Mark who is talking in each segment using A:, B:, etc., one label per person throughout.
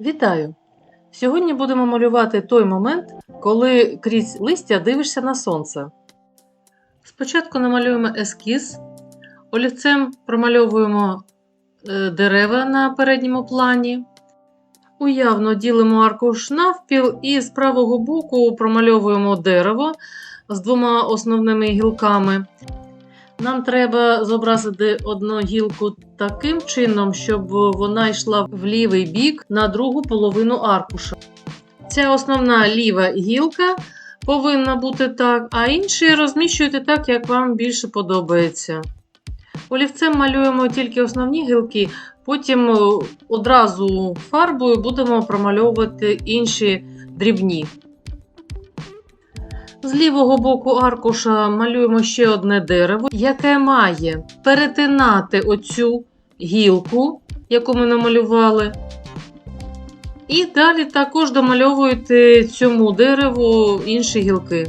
A: Вітаю! Сьогодні будемо малювати той момент, коли крізь листя дивишся на сонце. Спочатку намалюємо ескіз, олівцем промальовуємо е, дерева на передньому плані. Уявно ділимо аркуш навпіл і з правого боку промальовуємо дерево з двома основними гілками. Нам треба зобразити одну гілку таким чином, щоб вона йшла в лівий бік на другу половину аркуша. Ця основна ліва гілка повинна бути так, а інші розміщуйте так, як вам більше подобається. Олівцем малюємо тільки основні гілки, потім одразу фарбою будемо промальовувати інші дрібні. З лівого боку аркуша малюємо ще одне дерево, яке має перетинати оцю гілку, яку ми намалювали. І далі також домальовуєте цьому дереву інші гілки.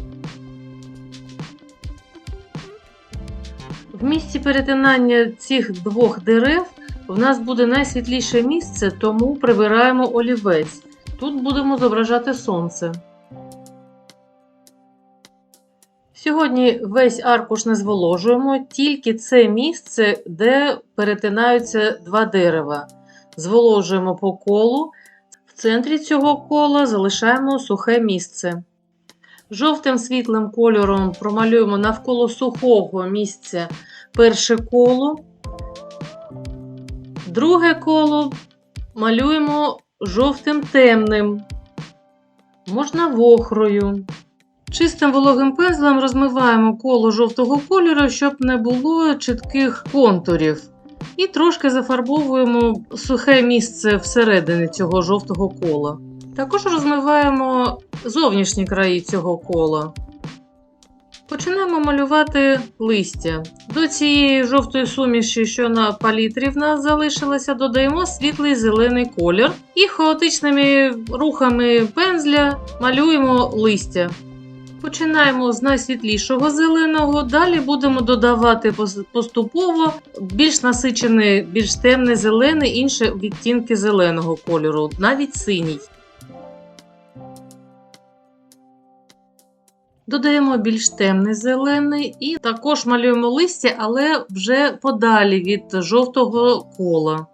A: В місці перетинання цих двох дерев в нас буде найсвітліше місце, тому прибираємо олівець. Тут будемо зображати сонце. Сьогодні весь аркуш не зволожуємо, тільки це місце, де перетинаються два дерева. Зволожуємо по колу. В центрі цього кола залишаємо сухе місце. Жовтим світлим кольором промалюємо навколо сухого місця перше коло. Друге коло малюємо жовтим темним, можна вохрою. Чистим вологим пензлем розмиваємо коло жовтого кольору, щоб не було чітких контурів. І трошки зафарбовуємо сухе місце всередині цього жовтого кола. Також розмиваємо зовнішні краї цього кола. Починаємо малювати листя. До цієї жовтої суміші, що на палітрі в нас залишилося, додаємо світлий зелений колір і хаотичними рухами пензля малюємо листя. Починаємо з найсвітлішого зеленого, далі будемо додавати поступово більш насичений, більш темний зелений, інші відтінки зеленого кольору, навіть синій. Додаємо більш темний зелений і також малюємо листя, але вже подалі від жовтого кола.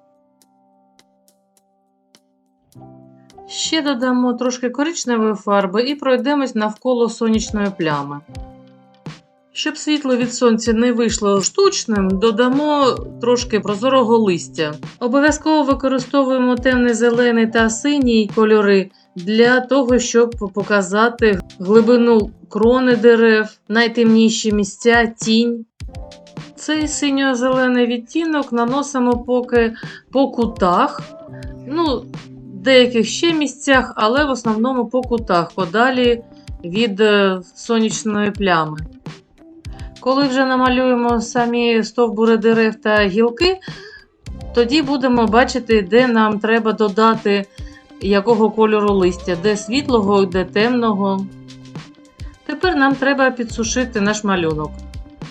A: Ще додамо трошки коричневої фарби і пройдемось навколо сонячної плями. Щоб світло від сонця не вийшло штучним, додамо трошки прозорого листя. Обов'язково використовуємо темний зелений та синій кольори для того, щоб показати глибину крони дерев, найтемніші місця, тінь. Цей синьо-зелений відтінок наносимо поки по кутах. Ну, деяких ще місцях, але в основному по кутах, подалі від е, сонячної плями. Коли вже намалюємо самі стовбури дерев та гілки, тоді будемо бачити, де нам треба додати якого кольору листя, де світлого, де темного. Тепер нам треба підсушити наш малюнок.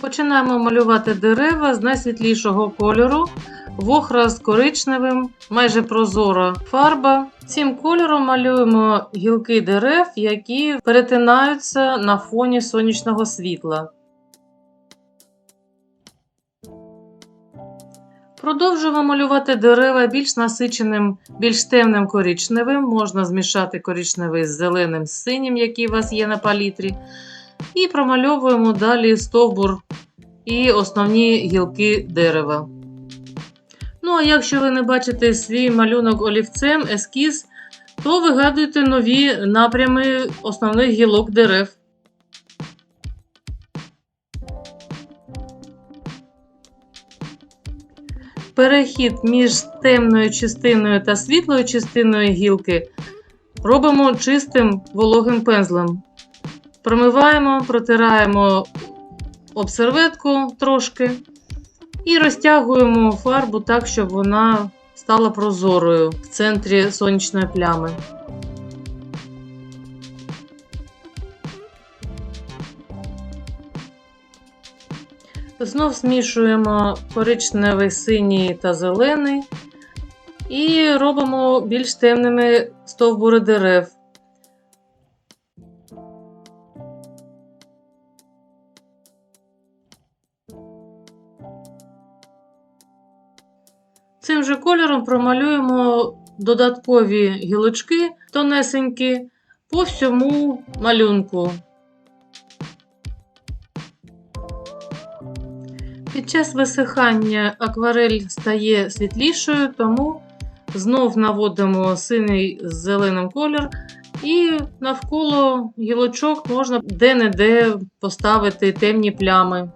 A: Починаємо малювати дерева з найсвітлішого кольору, вохра з коричневим, майже прозора фарба. Цим кольором малюємо гілки дерев, які перетинаються на фоні сонячного світла. Продовжуємо малювати дерева більш насиченим, більш темним коричневим. Можна змішати коричневий з зеленим з синім, який у вас є на палітрі. І промальовуємо далі стовбур і основні гілки дерева. Ну, а якщо ви не бачите свій малюнок олівцем, ескіз, то вигадуйте нові напрями основних гілок дерев. Перехід між темною частиною та світлою частиною гілки робимо чистим вологим пензлем. Промиваємо, протираємо об серветку трошки і розтягуємо фарбу так, щоб вона стала прозорою в центрі сонячної плями. Знов змішуємо коричневий, синій та зелений І робимо більш темними стовбури дерев. Цим же кольором промалюємо додаткові гілочки тонесенькі по всьому малюнку. Під час висихання акварель стає світлішою, тому знов наводимо синій з зеленим колір, і навколо гілочок можна де-не-де поставити темні плями.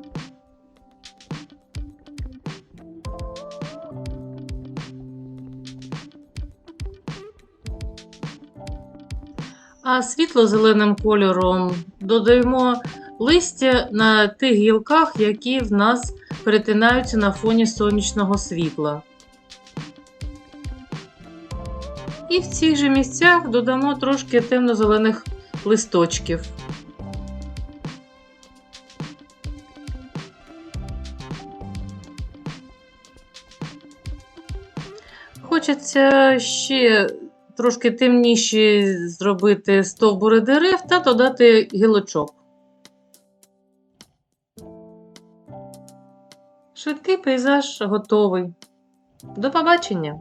A: А світло-зеленим кольором додаємо листя на тих гілках, які в нас перетинаються на фоні сонячного світла. І в цих же місцях додамо трошки темно-зелених листочків. Хочеться ще трошки темніші зробити стовбури дерев та додати гілочок. Швидкий пейзаж готовий. До побачення!